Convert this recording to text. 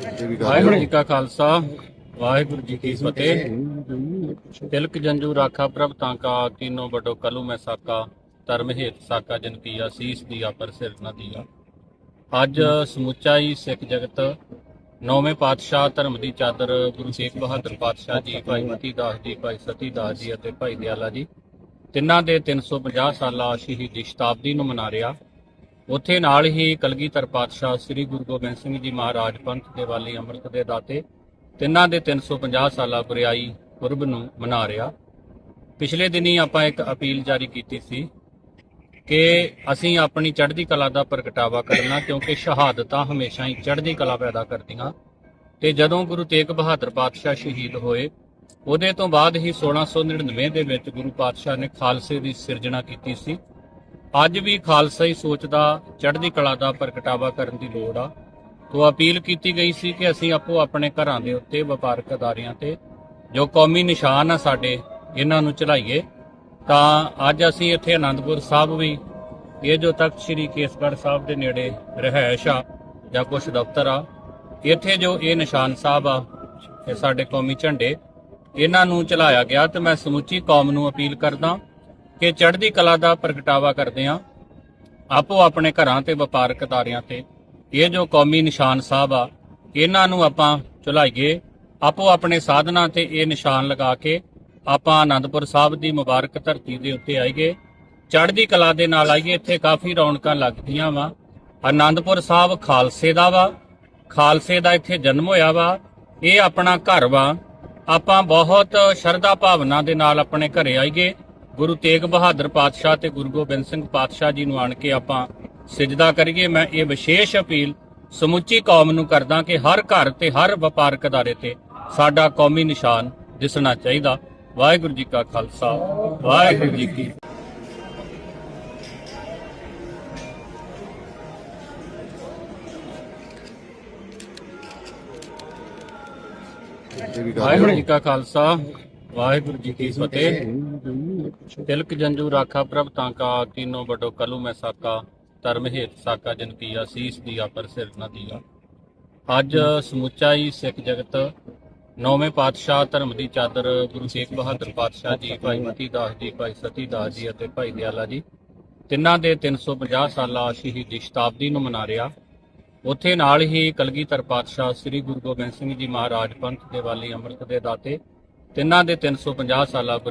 ਵਾਹਿਗੁਰੂ ਜੀ ਕਾ ਖਾਲਸਾ, ਵਾਹਿਗੁਰੂ ਜੀ ਕੀ ਫਤਿਹ। ਤਿਲਕ ਜੰਜੂ ਰਾਖਾ ਪ੍ਰਭ, ਤਾਂ ਕਾ ਕੀਨੋ ਬਟੋ ਕਲੂ ਮੈਂ ਸਾਕਾ, ਧਰਮ ਹੇਤ ਸਾਕਾ ਜਨ ਕੀ ਆਸੀਸ ਦੀਆ ਪਰ ਸਿਰ ਨਾ ਦੀਆ। ਅੱਜ ਸਮੁੱਚਾ ਹੀ ਸਿੱਖ ਜਗਤ, ਨੌਵੇਂ ਪਾਤਸ਼ਾਹ ਧਰਮ ਦੀ ਚਾਦਰ ਗੁਰੂ ਤੇਗ ਬਹਾਦਰ ਪਾਤਸ਼ਾਹ ਜੀ, ਭਾਈ ਮਤੀ ਦਾਸ ਜੀ, ਭਾਈ ਸਤੀ ਦਾਸ ਜੀ ਅਤੇ ਭਾਈ ਦਿਆਲਾ ਜੀ, ਤਿੰਨਾਂ ਦੇ 350 ਸਾਲਾ ਸ਼ਹੀਦੀ ਸ਼ਤਾਬਦੀ ਨੂੰ ਮਨਾ ਰਿਹਾ ਉੱਥੇ ਨਾਲ ਹੀ ਕਲਗੀਧਰ ਪਾਤਸ਼ਾਹ ਸ੍ਰੀ ਗੁਰੂ ਗੋਬਿੰਦ ਸਿੰਘ ਜੀ ਮਹਾਰਾਜ ਪੰਥ ਦੇ ਵਾਲੀ ਅੰਮ੍ਰਿਤ ਦੇ ਦਾਤੇ, ਤਿੰਨਾਂ ਦੇ 350 ਸਾਲਾ ਬੁਰਿਆਈ ਪੁਰਬ ਨੂੰ ਮਨਾ ਰਿਹਾ ਪਿਛਲੇ ਦਿਨੀ ਆਪਾਂ ਇੱਕ ਅਪੀਲ ਜਾਰੀ ਕੀਤੀ ਸੀ ਕਿ ਅਸੀਂ ਆਪਣੀ ਚੜ੍ਹਦੀ ਕਲਾ ਦਾ ਪ੍ਰਗਟਾਵਾ ਕਰਨਾ, ਕਿਉਂਕਿ ਸ਼ਹਾਦਤਾਂ ਹਮੇਸ਼ਾ ਹੀ ਚੜ੍ਹਦੀ ਕਲਾ ਪੈਦਾ ਕਰਦੀਆਂ। ਤੇ ਜਦੋਂ ਗੁਰੂ ਤੇਗ ਬਹਾਦਰ ਪਾਤਸ਼ਾਹ ਸ਼ਹੀਦ ਹੋਏ, ਉਹਦੇ ਤੋਂ ਬਾਅਦ ਹੀ 1699 ਦੇ ਵਿੱਚ ਗੁਰੂ ਪਾਤਸ਼ਾਹ ਨੇ ਖਾਲਸੇ ਦੀ ਸਿਰਜਣਾ ਕੀਤੀ ਸੀ। ਅੱਜ ਵੀ ਖਾਲਸਾਈ ਸੋਚ ਦਾ ਚੜ੍ਹਦੀ ਕਲਾ ਦਾ ਪ੍ਰਗਟਾਵਾ ਕਰਨ ਦੀ ਲੋੜ ਆ। ਤੋਂ ਅਪੀਲ ਕੀਤੀ ਗਈ ਸੀ ਕਿ ਅਸੀਂ ਆਪੋ ਆਪਣੇ ਘਰਾਂ ਦੇ ਉੱਤੇ ਵਪਾਰਕ ਅਦਾਰਿਆਂ ਤੇ, ਜੋ ਕੌਮੀ ਨਿਸ਼ਾਨ ਆ ਸਾਡੇ, ਇਹਨਾਂ ਨੂੰ ਚੜਾਈਏ ਤਾਂ ਅੱਜ ਅਸੀਂ ਇੱਥੇ ਅਨੰਦਪੁਰ ਸਾਹਿਬ ਵੀ, ਇਹ ਜੋ ਤਖਤ ਸ੍ਰੀ ਕੇਸਗੜ੍ਹ ਸਾਹਿਬ ਦੇ ਨੇੜੇ ਰਹਿائش ਆ, ਜਾਂ ਕੁਛ ਦਫ਼ਤਰ ਆ, ਇੱਥੇ ਜੋ ਇਹ ਨਿਸ਼ਾਨ ਸਾਹਿਬ ਆ, ਇਹ ਸਾਡੇ ਕੌਮੀ ਝੰਡੇ, ਇਹਨਾਂ ਨੂੰ ਚਲਾਇਆ ਗਿਆ ਤੇ ਮੈਂ ਸਮੁੱਚੀ ਕੌਮ ਨੂੰ ਅਪੀਲ ਕਰਦਾ ਕਿ ਚੜ੍ਹਦੀ ਕਲਾ ਦਾ ਪ੍ਰਗਟਾਵਾ ਕਰਦੇ ਆ ਆਪੋ ਆਪਣੇ ਘਰਾਂ ਤੇ ਵਪਾਰਕ ਅਦਾਰਿਆਂ ਤੇ। ਇਹ ਜੋ ਕੌਮੀ ਨਿਸ਼ਾਨ ਸਾਹਿਬ ਆ, ਇਹਨਾਂ ਨੂੰ ਆਪਾਂ ਚੁਲਾਈਏ। ਆਪੋ ਆਪਣੇ ਸਾਧਨਾਂ ਤੇ ਇਹ ਨਿਸ਼ਾਨ ਲਗਾ ਕੇ ਆਪਾਂ ਆਨੰਦਪੁਰ ਸਾਹਿਬ ਦੀ ਮੁਬਾਰਕ ਧਰਤੀ ਦੇ ਉੱਤੇ ਆਈਏ। ਚੜ੍ਹਦੀ ਕਲਾ ਦੇ ਨਾਲ ਆਈਏ, ਇੱਥੇ ਕਾਫੀ ਰੌਣਕਾਂ ਲੱਗਦੀਆਂ ਵਾ। ਆਨੰਦਪੁਰ ਸਾਹਿਬ ਖਾਲਸੇ ਦਾ ਵਾ। ਖਾਲਸੇ ਦਾ ਇੱਥੇ ਜਨਮ ਹੋਇਆ ਵਾ। ਇਹ ਆਪਣਾ ਘਰ ਵਾ। ਆਪਾਂ ਬਹੁਤ ਸ਼ਰਧਾ ਭਾਵਨਾ ਦੇ ਨਾਲ ਆਪਣੇ ਘਰੇ ਆਈਏ। ਗੁਰੂ ਤੇਗ ਬਹਾਦਰ ਪਾਤਸ਼ਾਹ ਤੇ ਗੁਰੂ ਗੋਬਿੰਦ ਸਿੰਘ ਪਾਤਸ਼ਾਹ ਜੀ ਨੂੰ ਆਣ ਕੇ ਆਪਾਂ ਸਿਜਦਾ ਕਰੀਏ ਮੈਂ ਇਹ ਵਿਸ਼ੇਸ਼ ਅਪੀਲ ਸਮੁੱਚੀ ਕੌਮ ਨੂੰ ਕਰਦਾ ਕਿ ਹਰ ਘਰ ਤੇ ਹਰ ਵਪਾਰਕ ਅਦਾਰੇ ਤੇ ਸਾਡਾ ਕੌਮੀ ਨਿਸ਼ਾਨ ਦਿਸਣਾ ਚਾਹੀਦਾ। ਵਾਹਿਗੁਰੂ ਜੀ ਕਾ ਖਾਲਸਾ ਵਾਹਿਗੁਰੂ ਜੀ ਕੀ ਵਾਹਿਗੁਰੂ ਜੀ ਕਾ ਖਾਲਸਾ ਵਾਹਿਗੁਰੂ ਜੀ ਕੀ ਫਤਿਹ। ਤਿਲਕ ਜੰਜੂ ਰਾਖਾ ਪ੍ਰਭ ਤਾਂ ਕਾ ਕੀਨੋ ਬਟੋ ਕਲੂ ਮੈਂ ਸਾਕਾ, ਧਰਮ ਹੇਤ ਸਾਕਾ ਜਨ ਕੀ ਆਸੀਸ ਦੀਆ ਪਰ ਸਿਰ ਨਾ ਦੀਆ। ਅੱਜ ਸਮੁੱਚਾ ਹੀ ਸਿੱਖ ਜਗਤ, ਨੌਵੇਂ ਪਾਤਸ਼ਾਹ ਧਰਮ ਦੀ ਚਾਦਰ ਗੁਰੂ ਤੇਗ ਬਹਾਦਰ ਪਾਤਸ਼ਾਹ ਜੀ, ਭਾਈ ਮਤੀ ਦਾਸ ਜੀ, ਭਾਈ ਸਤੀ ਦਾਸ ਜੀ ਅਤੇ ਭਾਈ ਦਿਆਲਾ ਜੀ, ਤਿੰਨਾਂ ਦੇ 350 ਸਾਲਾ ਸ਼ਹੀਦੀ ਸ਼ਤਾਬਦੀ ਨੂੰ ਮਨਾ ਰਿਹਾ ਉੱਥੇ ਨਾਲ ਹੀ ਕਲਗੀਧਰ ਪਾਤਸ਼ਾਹ ਸ੍ਰੀ ਗੁਰੂ ਗੋਬਿੰਦ ਸਿੰਘ ਜੀ ਮਹਾਰਾਜ ਪੰਥ ਦੇ ਵਾਲੀ ਅੰਮ੍ਰਿਤ ਦੇ ਦਾਤੇ, ਤਿੰਨਾਂ ਦੇ 350 ਸਾਲਾ ਬੁਰੇ